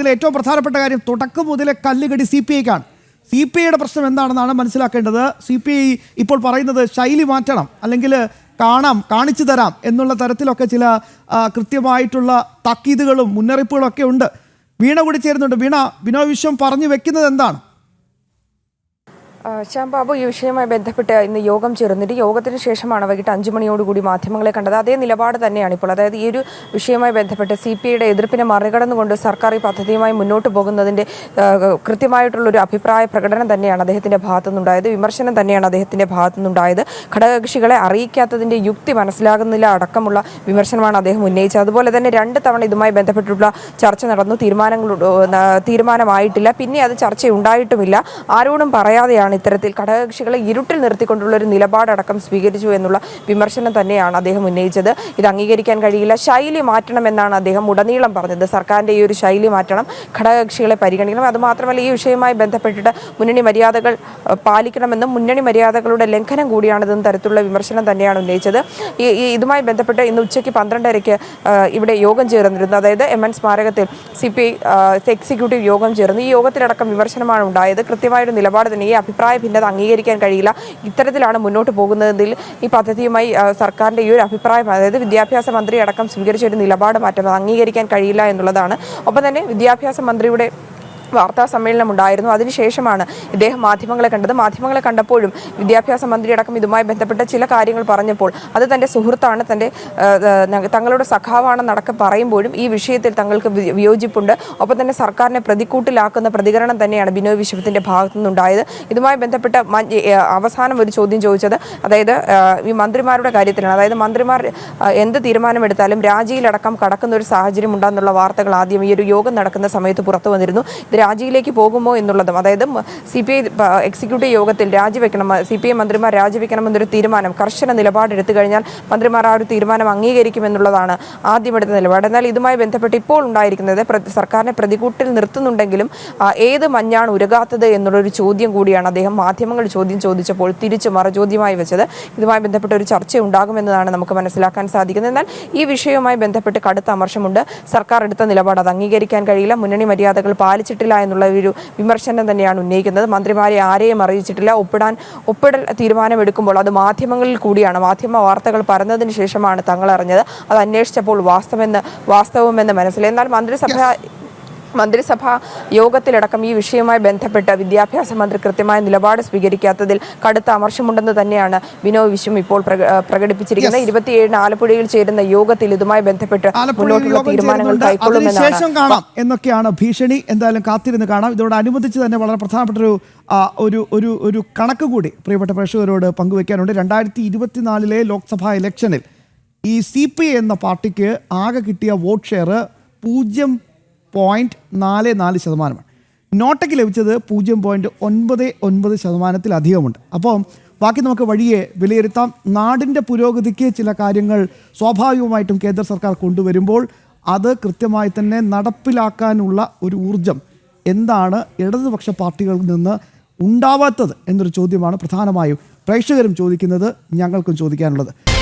ഇതിൽ ഏറ്റവും പ്രധാനപ്പെട്ട കാര്യം തുടക്കം മുതലേ കല്ലുകടി സി പി ഐക്കാണ്. സി പി ഐയുടെ പ്രശ്നം എന്താണെന്നാണ് മനസ്സിലാക്കേണ്ടത്. സി പി ഐ ഇപ്പോൾ പറയുന്നത് ശൈലി മാറ്റണം അല്ലെങ്കിൽ കാണാം കാണിച്ചു തരാം എന്നുള്ള തരത്തിലൊക്കെ ചില കൃത്യമായിട്ടുള്ള താക്കീതുകളും മുന്നറിയിപ്പുകളൊക്കെ ഉണ്ട്. വീണ കൂടി ചേരുന്നുണ്ട്. വീണ ബിനോയ് വിശ്വം പറഞ്ഞു വെക്കുന്നത് എന്താണ്? ശ്യാം ബാബു ഈ വിഷയവുമായി ബന്ധപ്പെട്ട് ഇന്ന് യോഗം ചേർന്നിട്ട് യോഗത്തിന് ശേഷമാണ് വൈകിട്ട് അഞ്ചു മണിയോടുകൂടി മാധ്യമങ്ങളെ കണ്ടത്. അതേ നിലപാട് തന്നെയാണ് ഇപ്പോൾ. അതായത് ഈ ഒരു വിഷയവുമായി ബന്ധപ്പെട്ട് സി പി ഐയുടെ എതിർപ്പിനെ മറികടന്നുകൊണ്ട് സർക്കാർ ഈ പദ്ധതിയുമായി മുന്നോട്ട് പോകുന്നതിന്റെ കൃത്യമായിട്ടുള്ളൊരു അഭിപ്രായ പ്രകടനം തന്നെയാണ് അദ്ദേഹത്തിന്റെ ഭാഗത്തുനിന്നുണ്ടായത്. വിമർശനം തന്നെയാണ് അദ്ദേഹത്തിന്റെ ഭാഗത്തുനിന്നുണ്ടായത്. ഘടകകക്ഷികളെ അറിയിക്കാത്തതിന്റെ യുക്തി മനസ്സിലാകുന്നില്ല അടക്കമുള്ള വിമർശനമാണ് അദ്ദേഹം ഉന്നയിച്ചത്. അതുപോലെ തന്നെ രണ്ട് തവണ ഇതുമായി ബന്ധപ്പെട്ടിട്ടുള്ള ചർച്ച നടന്നു. തീരുമാനങ്ങൾ തീരുമാനമായിട്ടില്ല. പിന്നെ അത് ചർച്ച ഉണ്ടായിട്ടുമില്ല ആരോടും പറയാതെയാണ് ഇത്തരത്തിൽ ഘടകകക്ഷികളെ ഇരുട്ടിൽ നിർത്തിക്കൊണ്ടുള്ള ഒരു നിലപാടടക്കം സ്വീകരിച്ചു എന്നുള്ള വിമർശനം തന്നെയാണ് അദ്ദേഹം ഉന്നയിച്ചത്. ഇത് അംഗീകരിക്കാൻ കഴിയില്ല. ശൈലി മാറ്റണമെന്നാണ് അദ്ദേഹം ഉടനീളം പറഞ്ഞത്. സർക്കാരിന്റെ ഈ ഒരു ശൈലി മാറ്റണം ഘടകകക്ഷികളെ പരിഗണിക്കണം. അതുമാത്രമല്ല ഈ വിഷയവുമായി ബന്ധപ്പെട്ടിട്ട് മുന്നണി മര്യാദകൾ പാലിക്കണമെന്നും മുന്നണി മര്യാദകളുടെ ലംഘനം കൂടിയാണിതെന്നും തരത്തിലുള്ള വിമർശനം തന്നെയാണ് ഉന്നയിച്ചത്. ഇതുമായി ബന്ധപ്പെട്ട് ഇന്ന് ഉച്ചയ്ക്ക് പന്ത്രണ്ടരയ്ക്ക് ഇവിടെ യോഗം ചേർന്നിരുന്നു. അതായത് എം എൻ സ്മാരകത്തിൽ സി പി എക്സിക്യൂട്ടീവ് യോഗം ചേർന്നു. ഈ യോഗത്തിലടക്കം വിമർശനമാണ് ഉണ്ടായത്. കൃത്യമായൊരു നിലപാട് തന്നെ ഈ ഭിന്നത അംഗീകരിക്കാൻ കഴിയില്ല. ഇത്തരത്തിലാണ് മുന്നോട്ട് പോകുന്നതെങ്കിൽ ഈ പദ്ധതിയുമായി സർക്കാരിന്റെ ഈ ഒരു അഭിപ്രായം അതായത് വിദ്യാഭ്യാസ മന്ത്രി അടക്കം സ്വീകരിച്ച ഒരു നിലപാട് മാറ്റം അംഗീകരിക്കാൻ കഴിയില്ല എന്നുള്ളതാണ്. ഒപ്പം തന്നെ വിദ്യാഭ്യാസ മന്ത്രിയുടെ വാർത്താ സമ്മേളനം ഉണ്ടായിരുന്നു. അതിനുശേഷമാണ് ഇദ്ദേഹം മാധ്യമങ്ങളെ കണ്ടത്. മാധ്യമങ്ങളെ കണ്ടപ്പോഴും വിദ്യാഭ്യാസ മന്ത്രി അടക്കം ഇതുമായി ബന്ധപ്പെട്ട ചില കാര്യങ്ങൾ പറഞ്ഞപ്പോൾ അത് തന്റെ സുഹൃത്താണ് തന്റെ തങ്ങളുടെ സഖാവാണെന്നടക്കം പറയുമ്പോഴും ഈ വിഷയത്തിൽ തങ്ങൾക്ക് വിയോജിപ്പുണ്ട്. ഒപ്പം തന്നെ സർക്കാരിനെ പ്രതിക്കൂട്ടിലാക്കുന്ന പ്രതികരണം തന്നെയാണ് ബിനോയ് വിശ്വത്തിന്റെ ഭാഗത്തു നിന്നുണ്ടായത്. ഇതുമായി ബന്ധപ്പെട്ട അവസാനം ഒരു ചോദ്യം ചോദിച്ചത് അതായത് ഈ മന്ത്രിമാരുടെ കാര്യത്തിലാണ്. അതായത് മന്ത്രിമാർ എന്ത് തീരുമാനമെടുത്താലും രാജിയിലടക്കം കടക്കുന്ന ഒരു സാഹചര്യം ഉണ്ടെന്നുള്ള വാർത്തകൾ ആദ്യം ഈ ഒരു യോഗം നടക്കുന്ന സമയത്ത് പുറത്തു വന്നിരുന്നു. രാജിയിലേക്ക് പോകുമോ എന്നുള്ളതും അതായത് സി പി ഐ എക്സിക്യൂട്ടീവ് യോഗത്തിൽ രാജിവെക്കണം സി പി ഐ മന്ത്രിമാർ രാജിവെക്കണമെന്നൊരു തീരുമാനം കർശന നിലപാടെടുത്തു കഴിഞ്ഞാൽ മന്ത്രിമാർ ആ ഒരു തീരുമാനം അംഗീകരിക്കുമെന്നുള്ളതാണ് ആദ്യമെടുത്ത നിലപാട്. എന്നാൽ ഇതുമായി ബന്ധപ്പെട്ട് ഇപ്പോൾ ഉണ്ടായിരിക്കുന്നത് സർക്കാരിനെ പ്രതികൂട്ടിൽ നിർത്തുന്നുണ്ടെങ്കിലും ഏത് മഞ്ഞാണ് ഉരുകാത്തത് എന്നുള്ളൊരു ചോദ്യം കൂടിയാണ് അദ്ദേഹം മാധ്യമങ്ങൾ ചോദ്യം ചോദിച്ചപ്പോൾ തിരിച്ചു മറുചോദ്യമായി വെച്ചത്. ഇതുമായി ബന്ധപ്പെട്ട ഒരു ചർച്ച ഉണ്ടാകുമെന്നതാണ് നമുക്ക് മനസ്സിലാക്കാൻ സാധിക്കുന്നത്. എന്നാൽ ഈ വിഷയവുമായി ബന്ധപ്പെട്ട് കടുത്ത അമർഷമുണ്ട്. സർക്കാർ എടുത്ത നിലപാട് അത് അംഗീകരിക്കാൻ കഴിയില്ല. മുന്നണി മര്യാദകൾ പാലിച്ചിട്ടില്ല. എന്നുള്ള ഒരു വിമർശനം തന്നെയാണ് ഉന്നയിക്കുന്നത്. മന്ത്രിമാരെ ആരെയും അറിയിച്ചിട്ടില്ല. ഒപ്പിടാൻ ഒപ്പിടൽ തീരുമാനമെടുക്കുമ്പോൾ അത് മാധ്യമങ്ങളിൽ കൂടിയാണ്. മാധ്യമ വാർത്തകൾ പറഞ്ഞതിന് ശേഷമാണ് തങ്ങൾ അറിഞ്ഞത്. അത് അന്വേഷിച്ചപ്പോൾ വാസ്തവമെന്ന് വാസ്തവമെന്ന് മനസ്സിലായി. എന്നാൽ മന്ത്രിസഭ മന്ത്രിസഭാ യോഗത്തിലടക്കം ഈ വിഷയവുമായി ബന്ധപ്പെട്ട് വിദ്യാഭ്യാസ മന്ത്രി കൃത്യമായ നിലപാട് സ്വീകരിക്കാത്തതിൽ കടുത്ത അമർഷമുണ്ടെന്ന് തന്നെയാണ് ബിനോയ് വിശ്വം ഇപ്പോൾ പ്രക- പ്രകടിപ്പിച്ചിരിക്കുന്നത്. ഇരുപത്തിയേഴിന് ആലപ്പുഴയിൽ ചേരുന്ന യോഗത്തിൽ ഇതുമായി ബന്ധപ്പെട്ട് മുന്നോട്ടുള്ള തീരുമാനങ്ങൾ. കൈക്കൊള്ളുമെന്നാണ്. കാണാം എന്നൊക്കെയാണ് ഭീഷണി. എന്തായാലും കാത്തിരുന്ന് കാണാം. ഇതോടനുബന്ധിച്ച് തന്നെ വളരെ പ്രധാനപ്പെട്ട ഒരു ഒരു ഒരു ഒരു കണക്ക് കൂടി പ്രിയപ്പെട്ട പ്രേക്ഷകരോട് പങ്കുവെക്കാനുണ്ട്. രണ്ടായിരത്തി ഇരുപത്തിനാലിലെ ലോക്സഭാ ഇലക്ഷനിൽ ഈ സി പി എന്ന പാർട്ടിക്ക് ആകെ കിട്ടിയ വോട്ട് ഷെയർ പൂജ്യം പോയിന്റ് നാല് നാല് ശതമാനമാണ്. നോട്ടയ്ക്ക് ലഭിച്ചത് പൂജ്യം പോയിന്റ് ഒൻപത് ഒൻപത് ശതമാനത്തിലധികമുണ്ട്. അപ്പോൾ ബാക്കി നമുക്ക് വഴിയെ വിലയിരുത്താം. നാടിന്റെ പുരോഗതിക്ക് ചില കാര്യങ്ങൾ സ്വാഭാവികമായിട്ടും കേന്ദ്ര സർക്കാർ കൊണ്ടുവരുമ്പോൾ അത് കൃത്യമായി തന്നെ നടപ്പിലാക്കാനുള്ള ഒരു ഊർജം എന്താണ് ഇടതുപക്ഷ പാർട്ടികളിൽ നിന്ന് ഉണ്ടാവാത്തത് എന്നൊരു ചോദ്യമാണ് പ്രധാനമായും പ്രേക്ഷകരും ചോദിക്കുന്നത് ഞങ്ങൾക്കും ചോദിക്കാനുള്ളത്.